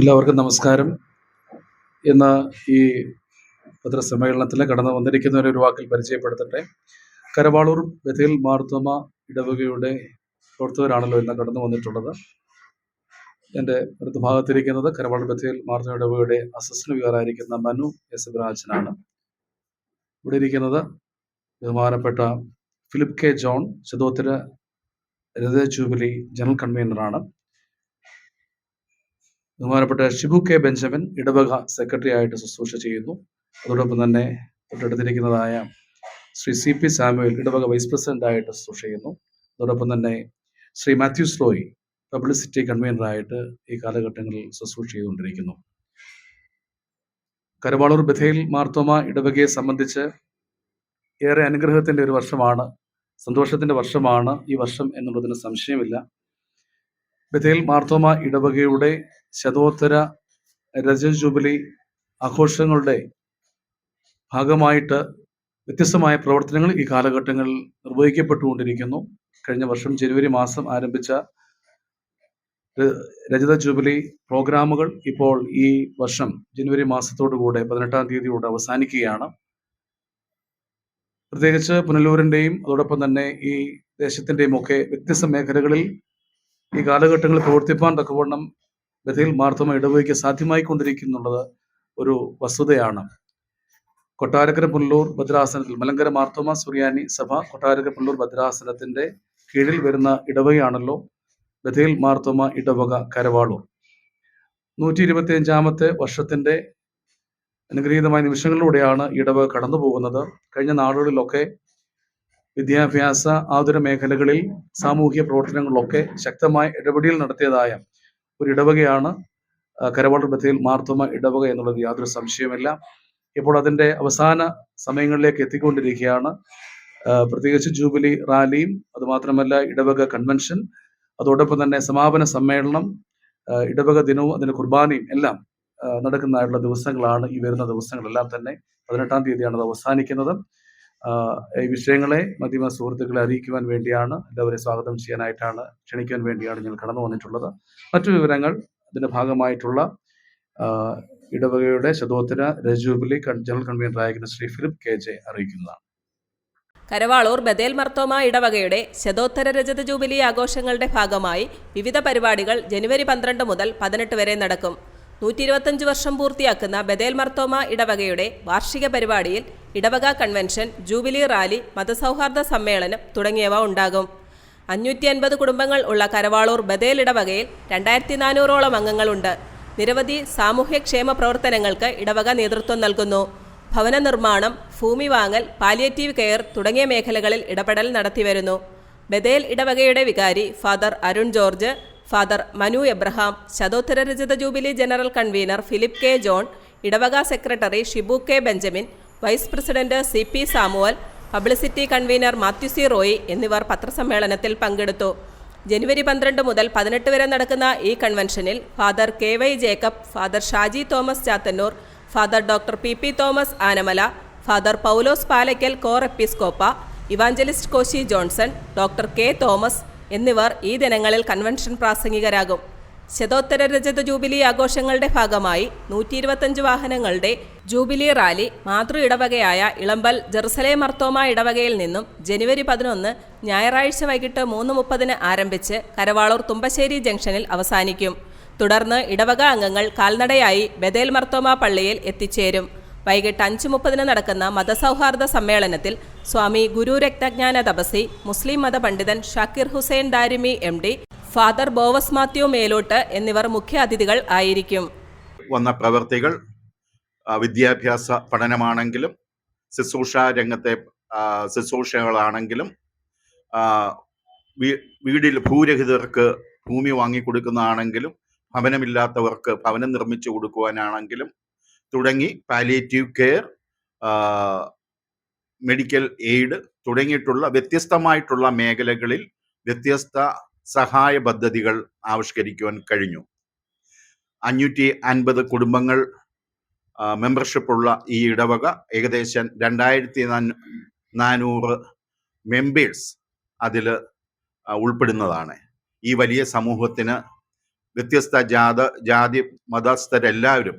എല്ലാവർക്കും നമസ്കാരം. ഇന്ന് ഈ പത്രസമ്മേളനത്തിൽ കടന്നു വന്നിരിക്കുന്നവരെ ഒരു വാക്കിൽ പരിചയപ്പെടുത്തട്ടെ. കരവാളൂർ ബഥേൽ മാർത്തോമ ഇടവകയുടെ പ്രവർത്തകരാണല്ലോ ഇന്ന് കടന്നു വന്നിട്ടുള്ളത്. എന്റെ അടുത്ത ഭാഗത്തിരിക്കുന്നത് കരവാളൂർ ബഥേൽ മാർത്തോമ ഇടവകയുടെ അസിസ്റ്റന്റ് വികാരായിരിക്കുന്ന മനു എസ്. ഇബ്രാജനാണ് ഇവിടെ ഇരിക്കുന്നത് ബഹുമാനപ്പെട്ട ഫിലിപ്പ് കെ. ജോൺ ചതോത്തര ഹൃദയ ജൂബിലി ജനറൽ കൺവീനറാണ്. ബഹുമാനപ്പെട്ട ഷിബു കെ ബെഞ്ചമിൻ ഇടവക സെക്രട്ടറി ആയിട്ട് ശുശ്രൂഷ ചെയ്യുന്നു. അതോടൊപ്പം തന്നെ തൊട്ടടുത്തിരിക്കുന്നതായ ശ്രീ സി പി സാമുവൽ ഇടവക വൈസ് പ്രസിഡന്റ് ആയിട്ട് ശുശ്രൂഷ ചെയ്യുന്നു. അതോടൊപ്പം തന്നെ ശ്രീ മാത്യു സ്ലോയി പബ്ലിസിറ്റി കൺവീനർ ആയിട്ട് ഈ കാലഘട്ടങ്ങളിൽ ശുശ്രൂഷ ചെയ്തുകൊണ്ടിരിക്കുന്നു. കരവാളൂർ ബഥേൽ മാർത്തോമ ഇടവകയെ സംബന്ധിച്ച് ഏറെ അനുഗ്രഹത്തിന്റെ ഒരു വർഷമാണ് സന്തോഷത്തിന്റെ വർഷമാണ് ഈ വർഷം എന്നുള്ളതിന് സംശയമില്ല. ബഥേൽ മാർത്തോമ ഇടവകയുടെ ശതോത്തര രജ ജൂബിലി ആഘോഷങ്ങളുടെ ഭാഗമായിട്ട് വ്യത്യസ്തമായ പ്രവർത്തനങ്ങൾ ഈ കാലഘട്ടങ്ങളിൽ നിർവഹിക്കപ്പെട്ടുകൊണ്ടിരിക്കുന്നു. കഴിഞ്ഞ വർഷം ജനുവരി മാസം ആരംഭിച്ച രജത ജൂബിലി പ്രോഗ്രാമുകൾ ഇപ്പോൾ ഈ വർഷം ജനുവരി മാസത്തോടുകൂടെ പതിനെട്ടാം തീയതിയോടെ അവസാനിക്കുകയാണ്. പ്രത്യേകിച്ച് പുനലൂരിന്റെയും അതോടൊപ്പം തന്നെ ഈ ദേശത്തിന്റെയും ഒക്കെ വ്യത്യസ്ത മേഖലകളിൽ ഈ കാലഘട്ടങ്ങളിൽ പ്രവർത്തിപ്പാൻ തക്കവണ്ണം ബഥേൽ മാർത്തോമ ഇടവകയ്ക്ക് സാധ്യമായി കൊണ്ടിരിക്കുന്നുള്ളത് ഒരു വസ്തുതയാണ്. കൊട്ടാരക്കര പുനലൂർ ഭദ്രാസനത്തിൽ മലങ്കര മാർത്തോമ സുറിയാനി സഭ കൊട്ടാരക്കര പുനലൂർ ഭദ്രാസനത്തിന്റെ കീഴിൽ വരുന്ന ഇടവകയാണല്ലോ ബഥേൽ മാർത്തോമ ഇടവക കരവാളൂർ. നൂറ്റി ഇരുപത്തി അഞ്ചാമത്തെ വർഷത്തിന്റെ അനുഗ്രഹീതമായ നിമിഷങ്ങളിലൂടെയാണ് ഇടവക കടന്നു പോകുന്നത് കഴിഞ്ഞ നാളുകളിലൊക്കെ വിദ്യാഭ്യാസ ആതുര മേഖലകളിൽ സാമൂഹ്യ പ്രവർത്തനങ്ങളിലൊക്കെ ശക്തമായ ഇടപെടൽ നടത്തിയതായ ഒരു ഇടവകയാണ് ആ, കരവാളൂർ ബഥേൽ മാർത്തോമ ഇടവക എന്നുള്ളത് യാതൊരു സംശയമില്ല ഇപ്പോൾ അതിന്റെ അവസാന സമയങ്ങളിലേക്ക് എത്തിക്കൊണ്ടിരിക്കുകയാണ്. പ്രത്യേകിച്ച് ജൂബിലി റാലിയും അതുമാത്രമല്ല ഇടവക കൺവെൻഷൻ അതോടൊപ്പം തന്നെ സമാപന സമ്മേളനം ഇടവക ദിനവും അതിന്റെ കുർബാനയും എല്ലാം നടക്കുന്നതായിട്ടുള്ള ദിവസങ്ങളാണ് ഈ വരുന്ന ദിവസങ്ങളെല്ലാം തന്നെ പതിനെട്ടാം തീയതിയാണ് അത് അവസാനിക്കുന്നത്. ഈ വിഷയങ്ങളെ മാധ്യമ സുഹൃത്തുക്കളെ അറിയിക്കുവാൻ വേണ്ടിയാണ് എല്ലാവരെയും സ്വാഗതം ചെയ്യാനായിട്ടാണ് ക്ഷണിക്കുവാൻ വേണ്ടിയാണ് ഞങ്ങൾ കടന്നു വന്നിട്ടുള്ളത്. മറ്റു വിവരങ്ങൾ ഇതിന്റെ ഭാഗമായിട്ടുള്ള ഇടവകയുടെ ശതോത്തര രജൂബിലി ജനറൽ കൺവീനർ ആയിരിക്കുന്ന ശ്രീ ഫിലിപ്പ് കെ ജെ അറിയിക്കുന്നതാണ്. കരവാളൂർ ബദേൽ മർത്തോമ ഇടവകയുടെ ശതോത്തര രജത ജൂബിലി ആഘോഷങ്ങളുടെ ഭാഗമായി വിവിധ പരിപാടികൾ ജനുവരി പന്ത്രണ്ട് മുതൽ പതിനെട്ട് വരെ നടക്കും. നൂറ്റി ഇരുപത്തഞ്ച് വർഷം പൂർത്തിയാക്കുന്ന ബദേൽ മർത്തോമ ഇടവകയുടെ വാർഷിക പരിപാടിയിൽ ഇടവക കൺവെൻഷൻ ജൂബിലി റാലി മതസൗഹാർദ്ദ സമ്മേളനം തുടങ്ങിയവ ഉണ്ടാകും. അഞ്ഞൂറ്റി അൻപത് കുടുംബങ്ങൾ ഉള്ള കരവാളൂർ ബദേൽ ഇടവകയിൽ രണ്ടായിരത്തി നാനൂറോളം അംഗങ്ങളുണ്ട്. നിരവധി സാമൂഹ്യക്ഷേമ പ്രവർത്തനങ്ങൾക്ക് ഇടവക നേതൃത്വം നൽകുന്നു. ഭവന നിർമ്മാണം ഭൂമി വാങ്ങൽ പാലിയേറ്റീവ് കെയർ തുടങ്ങിയ മേഖലകളിൽ ഇടപെടൽ നടത്തിവരുന്നു ബദേൽ ഇടവകയുടെ വികാരി father Arun George father Manu Abraham ശതോത്തര രചിത jubilee general convener Philip K John ഇടവക secretary Shibu K Benjamin vice president C P Samuel publicity convener Mathew C Roy എന്നിവർ പത്രസമ്മേളനത്തിൽ പങ്കെടുത്തു. ജനുവരി പന്ത്രണ്ട് മുതൽ പതിനെട്ട് വരെ നടക്കുന്ന ഈ കൺവെൻഷനിൽ father K Y Jacob father Shaji Thomas Chathannoor father doctor P P Thomas Anamala father Paulose Palakkal cor episcopa evangelist Koshy Johnson doctor K Thomas എന്നിവർ ഈ ദിനങ്ങളിൽ കൺവെൻഷൻ പ്രാസംഗികരാകും. ശതോത്തര രജത ജൂബിലി ആഘോഷങ്ങളുടെ ഭാഗമായി നൂറ്റി ഇരുപത്തഞ്ച് വാഹനങ്ങളുടെ ജൂബിലി റാലി മാതൃ ഇടവകയായ ഇളമ്പൽ ജെറുസലേം മർത്തോമ ഇടവകയിൽ നിന്നും ജനുവരി പതിനൊന്ന് ഞായറാഴ്ച വൈകിട്ട് മൂന്ന് മുപ്പതിന് ആരംഭിച്ച് കരവാളൂർ തുമ്പശ്ശേരി ജംഗ്ഷനിൽ അവസാനിക്കും. തുടർന്ന് ഇടവക അംഗങ്ങൾ കാൽനടയായി ബദേൽ മർത്തോമ പള്ളിയിൽ എത്തിച്ചേരും. വൈകിട്ട് അഞ്ച് മുപ്പതിന് നടക്കുന്ന മതസൗഹാർദ്ദ സമ്മേളനത്തിൽ സ്വാമി ഗുരു രക്തജ്ഞാന തപസി മുസ്ലിം മതപണ്ഡിതൻ Shakir Hussain Darimi M D father Boaz Mathew Melottu എന്നിവർ മുഖ്യ അതിഥികൾ ആയിരിക്കും. വന്ന പ്രവൃത്തികൾ വിദ്യാഭ്യാസ പഠനമാണെങ്കിലും ശുശ്രൂഷ രംഗത്തെ ശുശ്രൂഷകളാണെങ്കിലും വീടിൽ ഭൂരഹിതർക്ക് ഭൂമി വാങ്ങിക്കൊടുക്കുന്നതാണെങ്കിലും ഭവനമില്ലാത്തവർക്ക് ഭവനം നിർമ്മിച്ചു കൊടുക്കുവാനാണെങ്കിലും തുടങ്ങി പാലിയേറ്റീവ് കെയർ മെഡിക്കൽ എയ്ഡ് തുടങ്ങിയിട്ടുള്ള വ്യത്യസ്തമായിട്ടുള്ള മേഖലകളിൽ വ്യത്യസ്ത സഹായ പദ്ധതികൾ ആവിഷ്കരിക്കുവാൻ കഴിഞ്ഞു. അഞ്ഞൂറ്റി അൻപത് കുടുംബങ്ങൾ മെമ്പർഷിപ്പുള്ള ഈ ഇടവക ഏകദേശം രണ്ടായിരത്തി നാനൂറ് മെമ്പേഴ്സ് അതിൽ ഉൾപ്പെടുന്നതാണ്. ഈ വലിയ സമൂഹത്തിന് വ്യത്യസ്ത ജാത ജാതി മതസ്ഥരെല്ലാവരും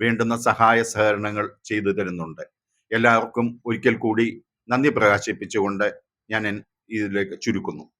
വേണ്ടുന്ന സഹായ സഹകരണങ്ങൾ ചെയ്തു തരുന്നുണ്ട്. എല്ലാവർക്കും ഒരിക്കൽ കൂടി നന്ദി പ്രകാശിപ്പിച്ചുകൊണ്ട് ഞാൻ ഇതിലേക്ക് ചുരുക്കുന്നു.